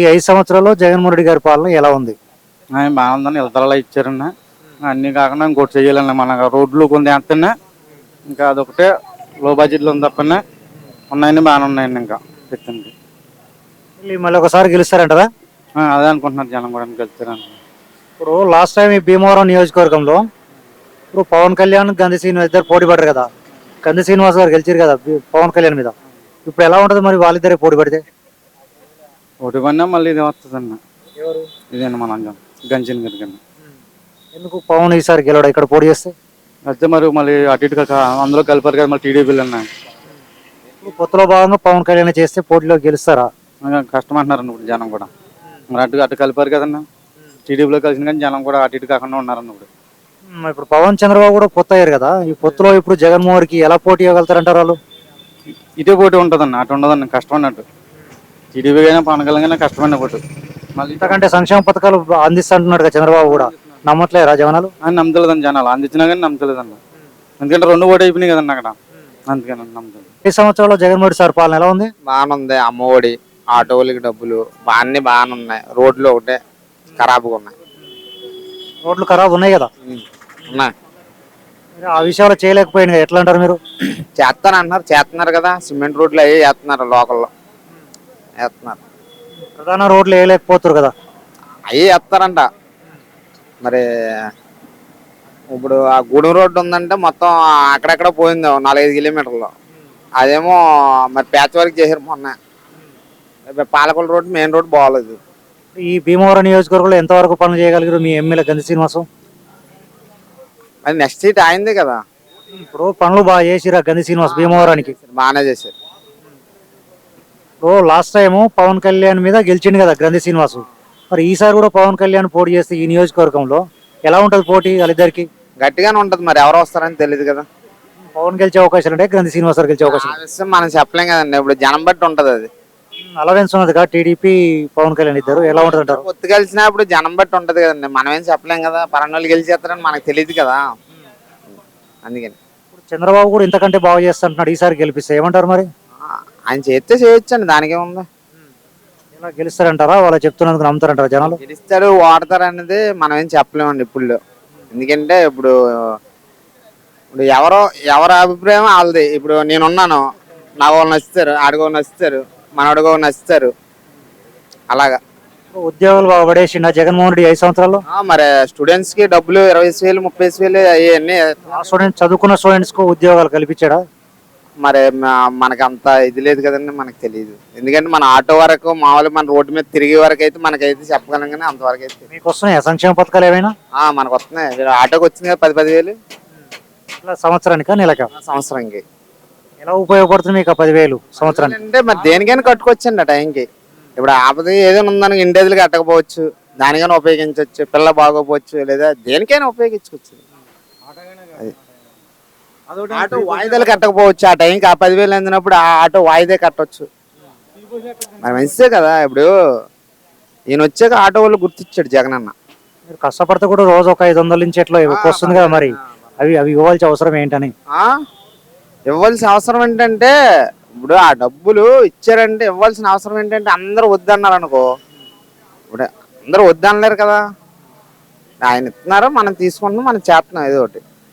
ఈ ఐదు సంవత్సరాల్లో జగన్మోహన్ రెడ్డి గారి పాలన ఎలా ఉంది? ఆయన బాగుందని ఇతరులు ఇచ్చారన్న. అన్నీ కాకుండా ఇంకోటి చెయ్యాలన్న మన రోడ్లు కొంత ఎంతనే ఇంకా అదొకటే లో బడ్జెట్లో ఉంది తప్పనే ఉన్నాయని బాగానే ఉన్నాయండి ఇంకా చెప్తుంది మళ్ళీ ఒకసారి గెలుస్తారంటారా? అదే అనుకుంటున్నారు జనం కూడా గెలుస్తారని ఇప్పుడు లాస్ట్ టైం ఈ భీమవరం నియోజకవర్గంలో ఇప్పుడు పవన్ కళ్యాణ్ గంధి శ్రీనివాస్ ఇద్దరు పోటీ పడ్డారు కదా. గంధి శ్రీనివాస్ గారు గెలిచారు కదా పవన్ కళ్యాణ్ మీద. ఇప్పుడు ఎలా ఉంటుంది మరి వాళ్ళిద్దరే పోటీ పడితే? ఒకటి పడినా మళ్ళీ ఇది వస్తుందన్న ఇదేనా మన గంజిన్ గారి కన్నా ఎందుకు పవన్ ఈసారి గెలవడం? ఇక్కడ పోటీ చేస్తే? అయితే మరి మళ్ళీ అటు ఇటుగా కా- అందులో కలిపారు కదా మళ్ళీ టీడీపీలు అన్న. ఇప్పుడు కొత్తలో భాగంగా పవన్ కళ్యాణ్ చేస్తే పోటీలో గెలుస్తారా? ఇంకా కష్టం అంటున్నారు ఇప్పుడు జనం కూడా. మరి అటు అటు కలిపారు కదన్న. టీడీపీలో కలిసిన కానీ జనం కూడా అటు ఇటు కాకుండా ఉన్నారన్న ఇప్పుడు. ఇప్పుడు పవన్ చంద్రబాబు కూడా కొత్త అయ్యారు కదా. ఈ కొత్తలో ఇప్పుడు జగన్మోహన్కి ఎలా పోటీ ఇవ్వగలుగుతారంటారు వాళ్ళు? ఇదే పోటీ ఉంటుందన్న. అటు ఉండదన్న. కష్టం అన్నట్టు. టీడీపీ అయినా పవన్ కళ్యాణ్ అయినా కష్టమైన పోటీ మళ్ళీ ఇంతకంటే సంక్షేమ పథకాలు అందిస్తుంటున్నాడు కదా చంద్రబాబు కూడా నమ్మట్లేరా జగనాలు? అని నమ్మతలేదని జనాలు. అందించినా కానీ నమ్మతలేదన్న ఎందుకంటే రెండు ఓటు అయిపోయినాయి కదన్న అక్కడ. అందుకని నమ్మతలేదు ఈ సంవత్సరంలో జగన్మోహన్ సార్ పాలన ఎలా ఉంది? బాగానుంది అమ్మఒడి ఆటోలకి డబ్బులు అన్ని బాగానే ఉన్నాయి. రోడ్లు ఒకటే ఖరాబ్గా ఉన్నాయి. రోడ్లు ఖరాబ్ ఉన్నాయి కదా. ఉన్నాయి. మీరు ఆ విషయాలు చేయలేకపోయింది ఎట్లా అంటారు మీరు? చేస్తాను అంటున్నారు చేస్తున్నారు కదా. సిమెంట్ రోడ్లు అవి చేస్తున్నారు లోకల్లో. వేస్తున్నారు ప్రధాన రోడ్లు వేయలేకపోతారు కదా. అవి వేస్తారంట మరి ఇప్పుడు ఆ గూడెం రోడ్డు ఉందంటే మొత్తం అక్కడక్కడ పోయింది నాలుగైదు కిలోమీటర్లు. అదేమో మరి ప్యాచ్ వర్క్ చేశారు మొన్న. పాలకొల రోడ్డు మెయిన్ రోడ్ బాగోలేదు. ఈ భీమవరం నియోజకవర్గంలో ఎంతవరకు పనులు చేయగలిగారు మీ ఎమ్మెల్యే గంధి శ్రీనివాసం? అది నెక్స్ట్ సీట్ అయింది కదా. ఇప్పుడు పనులు బాగా చేసిరా గంధి శ్రీనివాస్ భీమవరానికి. బాగానే చేశారు. ఇప్పుడు లాస్ట్ టైం పవన్ కళ్యాణ్ మీద గెలిచిండు కదా గంధి శ్రీనివాస్. మరి ఈసారి కూడా పవన్ కళ్యాణ్ పోటీ చేస్తే ఈ నియోజకవర్గంలో ఎలా ఉంటది పోటీ వాళ్ళిద్దరికి? గట్టిగానే ఉంటది మరి ఎవరు వస్తారని తెలియదు కదా. పవన్ గెలిచే అవకాశాలు అంటే గంధి శ్రీనివాస్ గారు గెలిచే అవకాశం. ఆ విషయం మనం చెప్పలేం కదండి ఇప్పుడు జనం బట్టి ఉంటది అది. అలవెన్స్ ఉన్నది కదా టీడీపీ పవన్ కళ్యాణ్ ఇద్దరు ఎలా ఉంటుంది అంటారు పొత్తు కలిసినప్పుడు జనం బట్టి ఉంటది కదండి మనం ఏం చెప్పలేం కదా పరాన్నోళ్ళు గెలిచేస్తారని మనకు తెలియదు కదా. అందుకని. ఇప్పుడు చంద్రబాబు కూడా ఇంతకంటే బాగా చేస్తుంటున్నాడు ఈసారి గెలిపిస్తే ఏమంటారు మరి? ఆయన చేస్తే చేయొచ్చండి దానికేముంది ఎలా గెలుస్తారంటారా? వాళ్ళు చెప్తున్నందుకు నమ్ముతారంటారా జనాలు? గెలిస్తాడు ఓడతారు అనేది మనం ఏం చెప్పలేమండి ఇప్పుడు ఎందుకంటే ఇప్పుడు ఇప్పుడు ఎవరో ఎవరి అభిప్రాయం వాళ్ళది. ఇప్పుడు నేను ఉన్నాను నాకు వాళ్ళు నచ్చుతారు ఆడుకో నచ్చుతారు మనోడిగో నచ్చుతారు. అలాగా. ఉద్యోగాలు పడేసిండ జగన్మోహన్ రెడ్డి ఐదు సంవత్సరాల్లో? ఆ, మరి స్టూడెంట్స్కి డబ్బులు ఇరవై వేలు ముప్పై వేలు అవన్నీ ఆ స్టూడెంట్ చదువుకున్న స్టూడెంట్స్కు ఉద్యోగాలు కల్పించాడా? మరి మనకి అంత ఇది లేదు కదండి మనకు తెలియదు ఎందుకంటే మన ఆటో వరకు మామూలు మన రోడ్డు మీద తిరిగే వరకు అయితే మనకైతే చెప్పగలం కానీ అంతవరకు అయితే. మీకు వస్తున్నాయా సంక్షేమ పథకాలు ఏమైనా మనకు వస్తున్నాయి ఆటోకి వచ్చింది కదా పది పదివేలు? సంవత్సరానికా నెలకా? ఆ సంవత్సరంకి ఎలా ఉపయోగపడుతుంది మీకు పదివేలు సంవత్సరానికి? అంటే మరి దేనికైనా కట్టుకోవచ్చండి ఆ టైంకి. ఇప్పుడు ఆపద ఏదైనా ఉందని ఇండేజ్లు కట్టకపోవచ్చు దానికైనా ఉపయోగించవచ్చు పిల్ల బాగోపోవచ్చు లేదా దేనికైనా ఉపయోగించుకోవచ్చు. ఆటో వాయిదాలు కట్టకపోవచ్చు. ఆ టైంకి ఆ పదివేలు అందినప్పుడు ఆ ఆటో వాయిదా కట్టవచ్చు మరి మంచిదే కదా ఇప్పుడు. ఈయన వచ్చాక ఆటో వాళ్ళు గుర్తించాడు జగన్ అన్న. మీరు కష్టపడితే కూడా రోజు ఒక ఐదు వందల నుంచి ఎట్లా వస్తుంది కదా మరి? అవి అవి ఇవ్వాల్సిన అవసరం ఏంటని? ఆ? ఇవ్వాల్సిన అవసరం ఏంటంటే ఇప్పుడు ఆ డబ్బులు ఇచ్చారంటే ఇవ్వాల్సిన అవసరం ఏంటంటే అందరూ వద్దన్నారు అనుకో. ఇప్పుడు అందరూ వద్దనలేరు కదా. ఆయన ఇస్తున్నారు? మనం తీసుకుంటున్నాం మనం చేస్తున్నాం ఏదో ఒకటి.